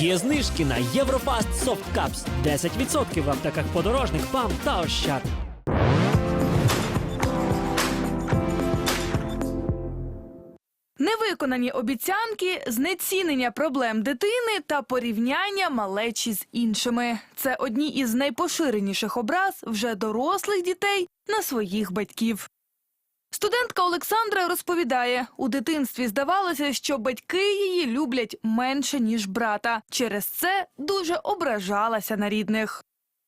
Є знижки на Єврофаст Soft Cups 10% в аптеках подорожник, ПАМ та Ощад. Невиконані обіцянки, знецінення проблем дитини та порівняння малечі з іншими. Це одні із найпоширеніших образ вже дорослих дітей на своїх батьків. Студентка Олександра розповідає, у дитинстві здавалося, що батьки її люблять менше, ніж брата. Через це дуже ображалася на рідних.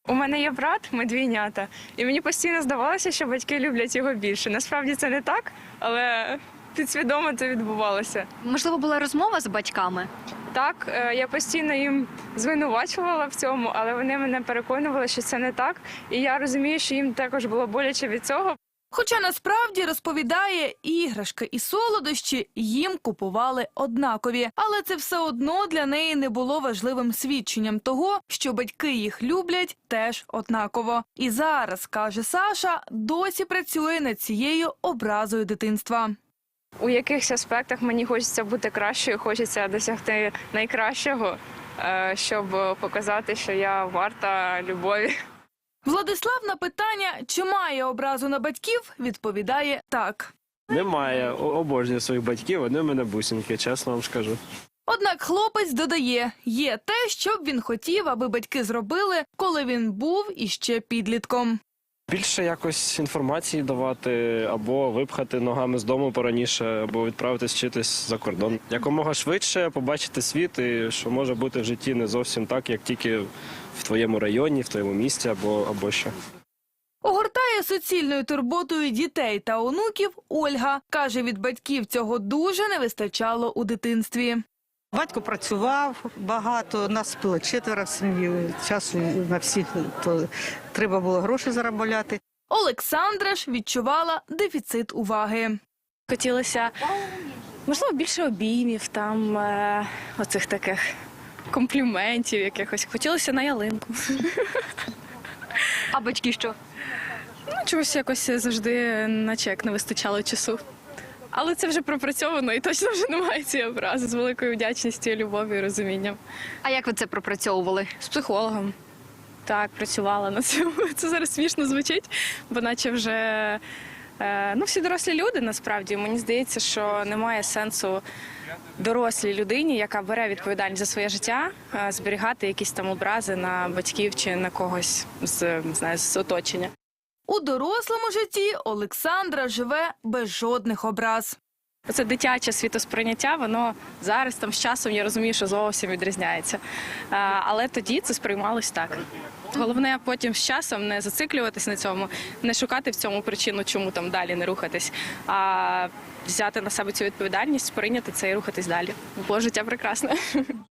У мене є брат, ми двійнята, і мені постійно здавалося, що батьки люблять його більше. Насправді це не так, але підсвідомо це відбувалося. Можливо, була розмова з батьками. Так, е, я постійно їм звинувачувала в цьому, але вони мене переконували, що це не так. І я розумію, що їм також було боляче від цього. Хоча насправді розповідає, іграшки і солодощі їм купували однакові, але це все одно для неї не було важливим свідченням того, що батьки їх люблять теж однаково. І зараз каже Саша, досі працює над цією образою дитинства. У якихось аспектах мені хочеться бути кращою, хочеться досягти найкращого, е, щоб показати, що я варта любові. Владислав на питання, чи має образу на батьків, відповідає так. Немає. Обожнюю своїх батьків, вони в мене бусинки, чесно вам скажу. Однак хлопець додає, є те, що б він хотів, аби батьки зробили, коли він був іще підлітком. Більше якось інформації давати, або випхати ногами з дому пораніше, або відправитись вчитись за кордон. Якомога швидше побачити світ, і що може бути в житті не зовсім так, як тільки в твоєму районі, в твоєму місті або, або що. Огортає суцільною турботою дітей та онуків Ольга. Каже, від батьків цього дуже не вистачало у дитинстві. Батько працював багато, нас було четверо в сім'ї. Часу на всіх то треба було гроші заробляти. Олександра ж відчувала дефіцит уваги. Хотілося, можливо, більше обіймів, там е, оцих таких компліментів якихось. Хотілося на ялинку. А батьки що? Ну, чогось якось завжди, наче як не вистачало часу. Але це вже пропрацьовано і точно вже немає цієї образи з великою вдячністю, любов'ю і розумінням. А як ви це пропрацьовували? З психологом. Так, працювала на цьому. Це зараз смішно звучить, бо наче вже е, ну, всі дорослі люди насправді. Мені здається, що немає сенсу дорослій людині, яка бере відповідальність за своє життя, е, зберігати якісь там образи на батьків чи на когось з, знаю, з оточення. У дорослому житті Олександра живе без жодних образ. Це дитяче світосприйняття, воно зараз там з часом я розумію, що зовсім відрізняється. Е, Але тоді це сприймалось так. Головне потім з часом не зациклюватись на цьому, не шукати в цьому причину, чому там далі не рухатись, а взяти на себе цю відповідальність, прийняти це і рухатись далі. Бо життя прекрасне.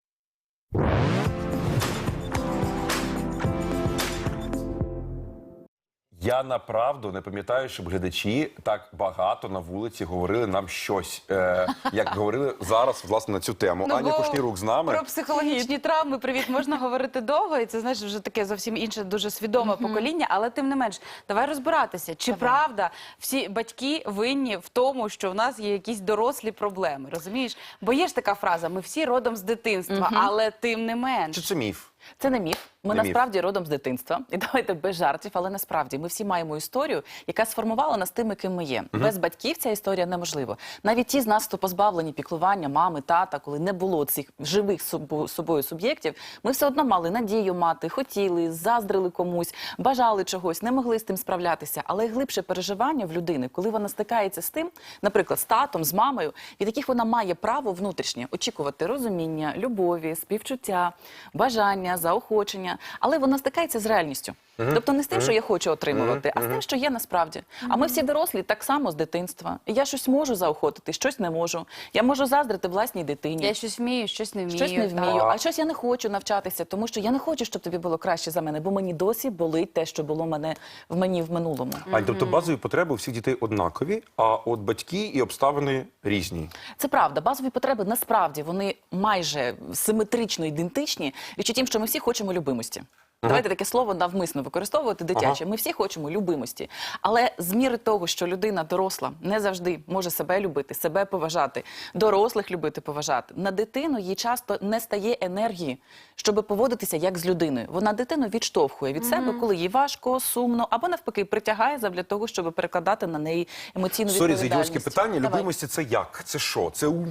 Я направду не пам'ятаю, щоб глядачі так багато на вулиці говорили нам щось, е, як говорили зараз власне на цю тему. Ну, Аня бо Кушнірук з нами. Про психологічні травми привіт можна говорити довго, і це знаєш вже таке зовсім інше, дуже свідоме покоління. Але тим не менш, давай розбиратися, чи правда всі батьки винні в тому, що в нас є якісь дорослі проблеми. Розумієш? Бо є ж така фраза: ми всі родом з дитинства, але тим не менш. Чи це міф? Це не міф. Ми Не міф. насправді родом з дитинства. І давайте без жартів, але насправді ми всі маємо історію, яка сформувала нас тими, ким ми є. Без батьків ця історія неможлива. Навіть ті з нас, хто позбавлені піклування, мами, тата, коли не було цих живих собою суб'єктів, ми все одно мали надію мати, хотіли, заздрили комусь, бажали чогось, не могли з тим справлятися. Але глибше переживання в людини, коли вона стикається з тим, наприклад, з татом, з мамою, від яких вона має право внутрішнє очікувати розуміння, любові, співчуття, бажання, заохочення, але вона стикається з реальністю. Тобто не з тим, що я хочу отримувати, а з тим, що є насправді. А ми всі дорослі так само з дитинства. Я щось можу заохотити, щось не можу. Я можу заздрити власній дитині. Я щось вмію, щось не вмію. Щось не так. вмію, а щось я не хочу навчатися, тому що я не хочу, щоб тобі було краще за мене, бо мені досі болить те, що було мене в мені в минулому. Ань, тобто базові потреби у всіх дітей однакові, а от батьки і обставини різні. Це правда. Базові потреби насправді вони майже симетрично ідентичні, тім, що ми всі хочемо любимості. Давайте таке слово навмисно використовувати дитяче. Ми всі хочемо любимості. Але з міри того, що людина доросла не завжди може себе любити, себе поважати, дорослих любити, поважати. На дитину їй часто не стає енергії, щоб поводитися як з людиною. Вона дитину відштовхує від себе, коли їй важко, сумно, або навпаки притягає для того, щоб перекладати на неї емоційну Сорі за відповідальність. питання. Давай. Любимості це як? Це що? Це у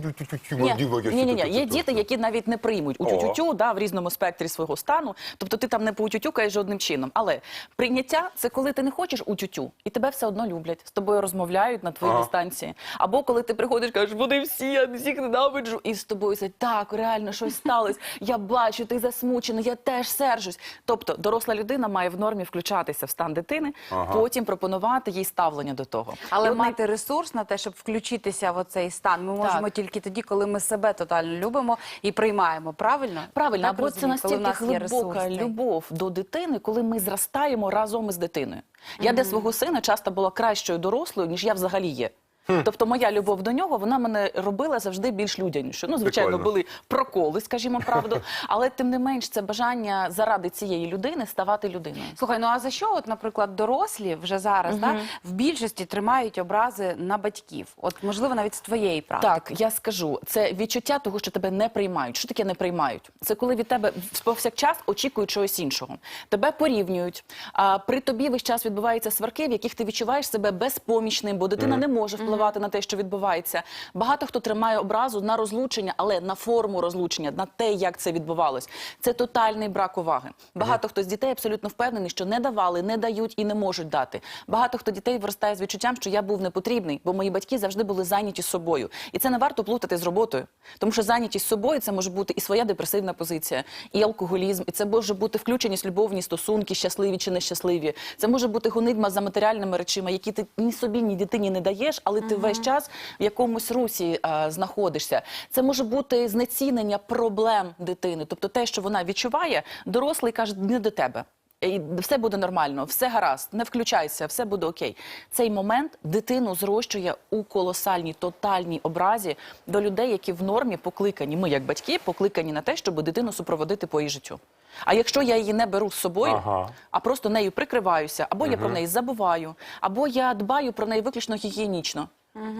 Ні, ні, ні, ні. Є діти, які навіть не приймуть утютю да, в різному спектрі свого стану. Тобто ти там не поутютюкаєш жодним чином. Але прийняття це коли ти не хочеш утютю, і тебе все одно люблять, з тобою розмовляють на твоїй Ага. дистанції. Або коли ти приходиш, кажеш, вони всі, я всіх ненавиджу, і з тобою це так, реально щось сталося. Я бачу, ти засмучений, я теж сержусь. Тобто доросла людина має в нормі включатися в стан дитини, потім пропонувати їй ставлення до того. Але І от най- мати ресурс на те, щоб включитися в оцей стан, ми можемо тільки тоді, коли ми себе тотально любимо і приймаємо. Правильно? Правильно, Так або це розумію, коли в настільки нас є глибока ресурс цей. любов до дитини, коли ми зростаємо разом із дитиною. Я для свого сина часто була кращою дорослою, ніж я взагалі є. Тобто моя любов до нього вона мене робила завжди більш людянішою. Ну, звичайно, Прикольно. були проколи, скажімо правду, але тим не менш це бажання заради цієї людини ставати людиною. Слухай, ну а за що, от, наприклад, дорослі вже зараз да, в більшості тривають образи на батьків? От, можливо, навіть з твоєї практики. Так, я скажу, це відчуття того, що тебе не приймають. Що таке не приймають? Це коли від тебе повсякчас очікують чогось іншого. Тебе порівнюють. А при тобі весь час відбуваються сварки, в яких ти відчуваєш себе безпомічним, бо дитина не може впливати на те, що відбувається. Багато хто тримає образу на розлучення, але на форму розлучення, на те, як це відбувалось. Це тотальний брак уваги. Багато хто з дітей абсолютно впевнений, що не давали, не дають і не можуть дати. Багато хто дітей виростає з відчуттям, що я був непотрібний, бо мої батьки завжди були зайняті собою. І це не варто плутати з роботою. Тому що зайнятість собою це може бути і своя депресивна позиція, і алкоголізм, і це може бути включеність любовні стосунки, щасливі чи нещасливі. Це може бути гонитьма за матеріальними речима, які ти ні собі, ні дитині не даєш, але ти весь час в якомусь русі а, знаходишся. Це може бути знецінення проблем дитини, тобто те, що вона відчуває, дорослий каже, не до тебе. І все буде нормально, все гаразд, не включайся, все буде окей. Цей момент дитину зрощує у колосальній, тотальній образі до людей, які в нормі покликані. Ми, як батьки, покликані на те, щоб дитину супроводити по її життю. А якщо я її не беру з собою, Ага. а просто нею прикриваюся, або я про неї забуваю, або я дбаю про неї виключно гігієнічно.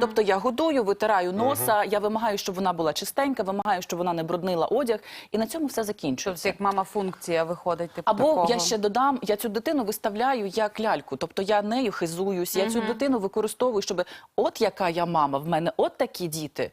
Тобто я годую, витираю носа, я вимагаю, щоб вона була чистенька, вимагаю, щоб вона не бруднила одяг, і на цьому все закінчується. Тобто, як мама функція виходить. Типу, Або такого. я ще додам, я цю дитину виставляю як ляльку, тобто я нею хизуюсь, я цю дитину використовую, щоб от яка я мама, в мене от такі діти.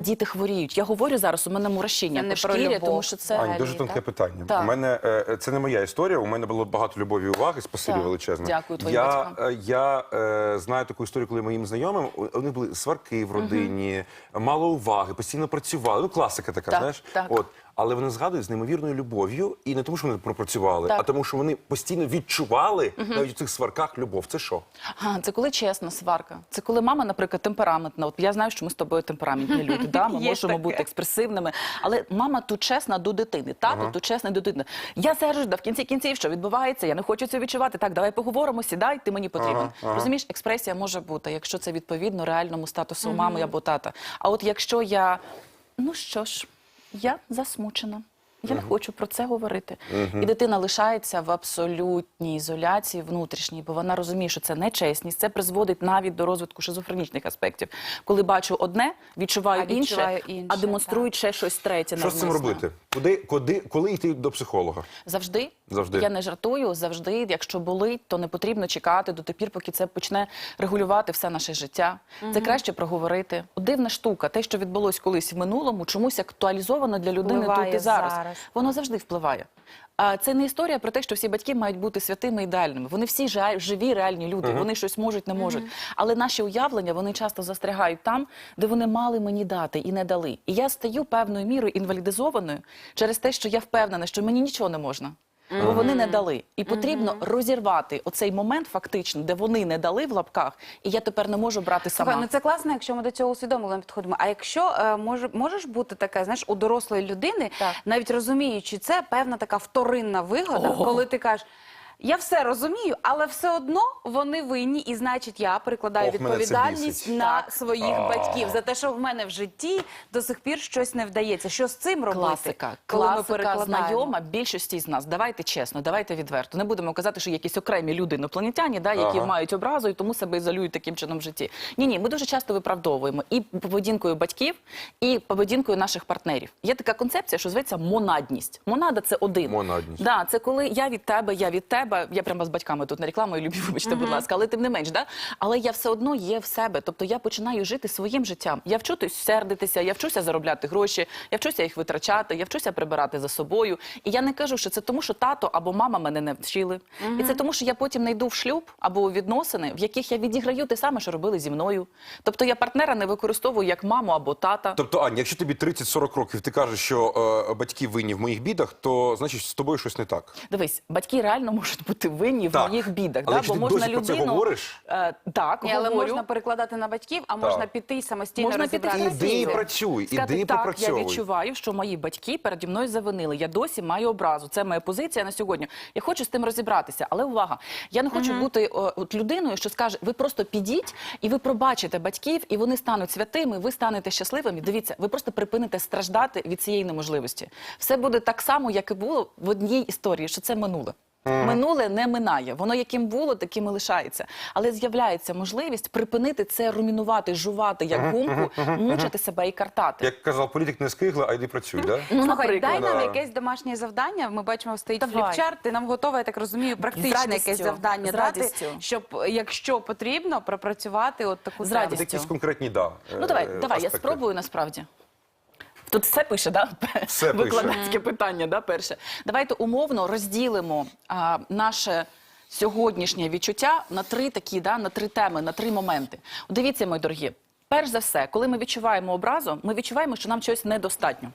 Діти хворіють. Я говорю зараз, у мене мурашіння Це не по про шкірі, любов. тому що це Ань, дуже тонке так? питання. Так. У мене е, це не моя історія. У мене було багато любові і уваги. Спасибі Так. величезне. Дякую твоїм я, батькам. е, я е, знаю таку історію, коли моїм знайомим у них були сварки в родині, мало уваги, постійно працювали. Ну, класика така, Так, знаєш. так. От. Але вони згадують з неймовірною любов'ю, і не тому, що вони пропрацювали, Так. а тому, що вони постійно відчували навіть у цих сварках любов. Це що? А, це коли чесна сварка. Це коли мама, наприклад, темпераментна. От я знаю, що ми з тобою темпераментні люди. Да? Ми можемо таке. бути експресивними. Але мама тут чесна до дитини. Тато тут чесний до дитини. Я сержусь, да в кінці кінців, що відбувається, я не хочу це відчувати. Так, давай поговоримо, сідай, ти мені потрібен. Ага, ага. Розумієш, експресія може бути, якщо це відповідно реальному статусу мами або тата. А от якщо я, ну що ж, я засмучена. Я не хочу про це говорити. І дитина лишається в абсолютній ізоляції внутрішній, бо вона розуміє, що це нечесність. Це призводить навіть до розвитку шизофренічних аспектів. Коли бачу одне, відчуваю, А відчуваю інше, інше, а демонструють ще щось третє. Що з цим робити? Куди, куди, коли йти до психолога? Завжди. Завжди. Я не жартую, завжди. Якщо болить, то не потрібно чекати до тих пір, поки це почне регулювати все наше життя. Це краще проговорити. Дивна штука, те, що відбулось колись в минулому, чомусь актуалізовано для людини Впливає тут і зараз. зараз. Воно завжди впливає. А це не історія про те, що всі батьки мають бути святими і ідеальними. Вони всі живі, реальні люди. Вони щось можуть, не можуть. Але наші уявлення вони часто застрягають там, де вони мали мені дати і не дали. І я стаю певною мірою інвалідизованою через те, що я впевнена, що мені нічого не можна. Бо вони не дали. І потрібно розірвати оцей момент, фактично, де вони не дали в лапках, і я тепер не можу брати сама. Слухай, ну це класно, якщо ми до цього усвідомлено підходимо. А якщо е, може, можеш бути таке, знаєш, у дорослої людини, Так. навіть розуміючи це, певна така вторинна вигода, коли ти кажеш. Я все розумію, але все одно вони винні, і значить, я перекладаю Ох, мене це відповідальність бісить. на своїх батьків за те, що в мене в житті до сих пір щось не вдається. Що з цим робити? Класика, коли ми класика перекладаємо? знайома більшості з нас. Давайте чесно, давайте відверто. Не будемо казати, що якісь окремі люди інопланетяні, да, які Ага. мають образу і тому себе ізолюють таким чином в житті. Ні, ні, ми дуже часто виправдовуємо і поведінкою батьків, і поведінкою наших партнерів. Є така концепція, що зветься монадність. Монада це один. Монадність. Да, це коли я від тебе, я від тебе. Я прямо з батьками тут на рекламу і любі, вибачте, будь ласка, але тим не менш, да? але я все одно є в себе. Тобто я починаю жити своїм життям. Я вчусь сердитися, я вчуся заробляти гроші, я вчуся їх витрачати, я вчуся прибирати за собою. І я не кажу, що це тому, що тато або мама мене не вчили. І це тому, що я потім не йду в шлюб або у відносини, в яких я відіграю те саме, що робили зі мною. Тобто я партнера не використовую як маму або тата. Тобто, Аня, якщо тобі 30-40 років, ти кажеш, що е, батьки винні в моїх бідах, то значить з тобою щось не так. Дивись, батьки реально можуть бути винні Так. в моїх бідах. Але да? якщо Бо ти можна досі про це людину говориш? Е, так, Ні, але говорю. можна перекладати на батьків, а можна піти і самостійно Можна піти розібратися. Іди і працюй, Сказати, іди і так, я попрацьовуй. відчуваю, що мої батьки переді мною завинили. Я досі маю образу. Це моя позиція на сьогодні. Я хочу з тим розібратися. Але увага, я не хочу бути о, от людиною, що скаже: ви просто підіть і ви пробачите батьків, і вони стануть святими. Ви станете щасливими. Дивіться, ви просто припините страждати від цієї неможливості. Все буде так само, як і було в одній історії, що це минуле. Минуле не минає. Воно яким було, таким і лишається. Але з'являється можливість припинити це румінувати, жувати як гумку, мучити себе і картати. Як казав політик, не скигла, а йди працюй, да? Ну, Слухай, дай нам якесь домашнє завдання. Ми бачимо, стоїть фліпчарт. Ти нам готова, я так розумію, практичне якесь завдання з дати, щоб, якщо потрібно, пропрацювати от таку З радістю. Якісь конкретні, да. Ну давай, е, давай, я спробую насправді. Тут все пише, да? Все пише. Викладацьке питання, да, перше. Давайте умовно розділимо а, наше сьогоднішнє відчуття на три такі, да, на три теми, на три моменти. Дивіться, мої дорогі, перш за все, коли ми відчуваємо образу, ми відчуваємо, що нам чогось недостатньо.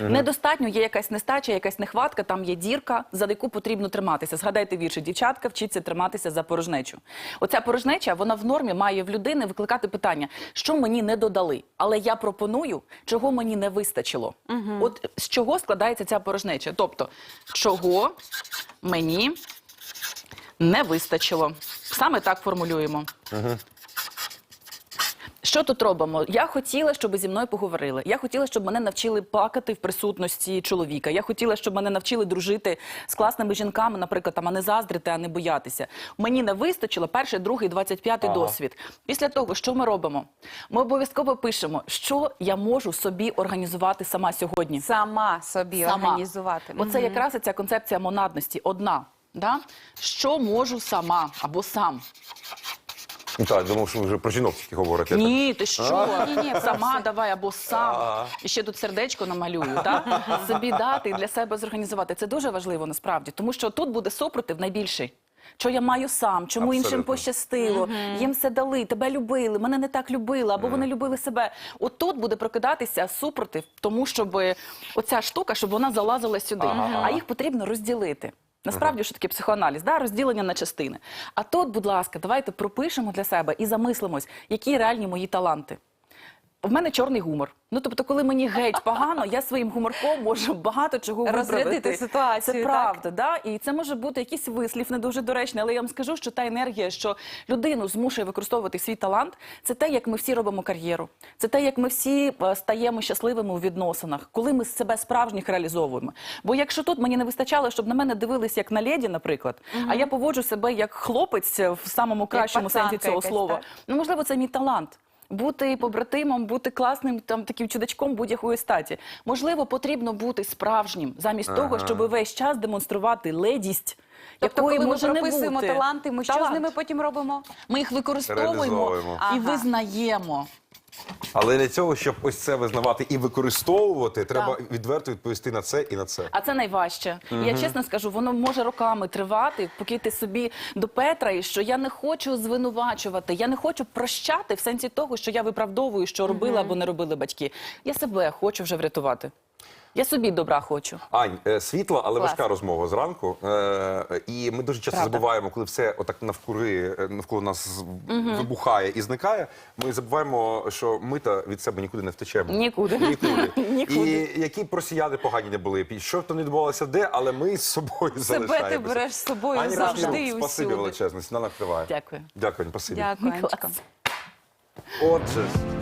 Недостатньо є якась нестача, якась нехватка, там є дірка, за яку потрібно триматися. Згадайте вірші, дівчатка вчиться триматися за порожнечу. Оця порожнеча, вона в нормі має в людини викликати питання, що мені не додали, але я пропоную, чого мені не вистачило. От з чого складається ця порожнеча? Тобто, чого мені не вистачило. Саме так формулюємо. Що тут робимо? Я хотіла, щоб зі мною поговорили. Я хотіла, щоб мене навчили плакати в присутності чоловіка. Я хотіла, щоб мене навчили дружити з класними жінками, наприклад, там, а не заздрити, а не боятися. Мені не вистачило перший, другий, 25-й Ага. досвід. Після того, що ми робимо? Ми обов'язково пишемо, що я можу собі організувати сама сьогодні. Сама собі Сама. організувати. Оце якраз ця концепція монадності одна. Да? Що можу сама або сам? Ну, Так, думав, що ви вже про жінок тільки говорите. Ні, ти що? Ні, ні, Сама давай або сам. І ще тут сердечко намалюю, так? Собі дати і для себе зорганізувати. Це дуже важливо насправді, тому що тут буде супротив найбільший. Що я маю сам, чому іншим пощастило, їм все дали, тебе любили, мене не так любили, або вони любили себе. От тут буде прокидатися супротив, тому щоб оця штука, щоб вона залазила сюди. Ага. А їх потрібно розділити. Насправді, що таке психоаналіз, да? розділення на частини. А тут, будь ласка, давайте пропишемо для себе і замислимось, які реальні мої таланти. В мене чорний гумор. Ну тобто, коли мені геть погано, я своїм гуморком можу багато чого Розрядити ситуацію, Це так? правда, да? І це може бути якийсь вислів не дуже доречний, але я вам скажу, що та енергія, що людину змушує використовувати свій талант, це те, як ми всі робимо кар'єру. Це те, як ми всі е, стаємо щасливими у відносинах, коли ми себе справжніх реалізовуємо. Бо якщо тут мені не вистачало, щоб на мене дивились як на леді, наприклад, а я поводжу себе як хлопець в самому кращому сенсі цього якась, слова. так? Ну, можливо, це мій талант. Бути побратимом, бути класним там таким чудачком будь-якої статі. Можливо, потрібно бути справжнім, замість того, щоб весь час демонструвати ледість, Тобто, якої коли ми не прописуємо таланти, ми що з ними потім робимо? Ми їх використовуємо і Ага. визнаємо. Але для цього, щоб ось це визнавати і використовувати, треба Так. відверто відповісти на це і на це. А це найважче. Я чесно скажу, воно може роками тривати, поки ти собі до Петра, і що я не хочу звинувачувати, я не хочу прощати в сенсі того, що я виправдовую, що робила або не робили батьки. Я себе хочу вже врятувати. Я собі добра хочу. Ань, е, світла, але Клас. важка розмова зранку. Е, І ми дуже часто Правда. забуваємо, коли все отак навкруги, е, навколо нас вибухає і зникає. Ми забуваємо, що ми та від себе нікуди не втечемо. Нікуди. Нікуди. Нікуди. І які б росіяни погані не були, що б то не відбувалося де, але ми з собою Себе ти береш з собою Ані завжди і спасибі усюди. величезне, сніданок триває. Дякую. Дякую, Ань, спасибі. Дякую, Анечка. Клас. Отже.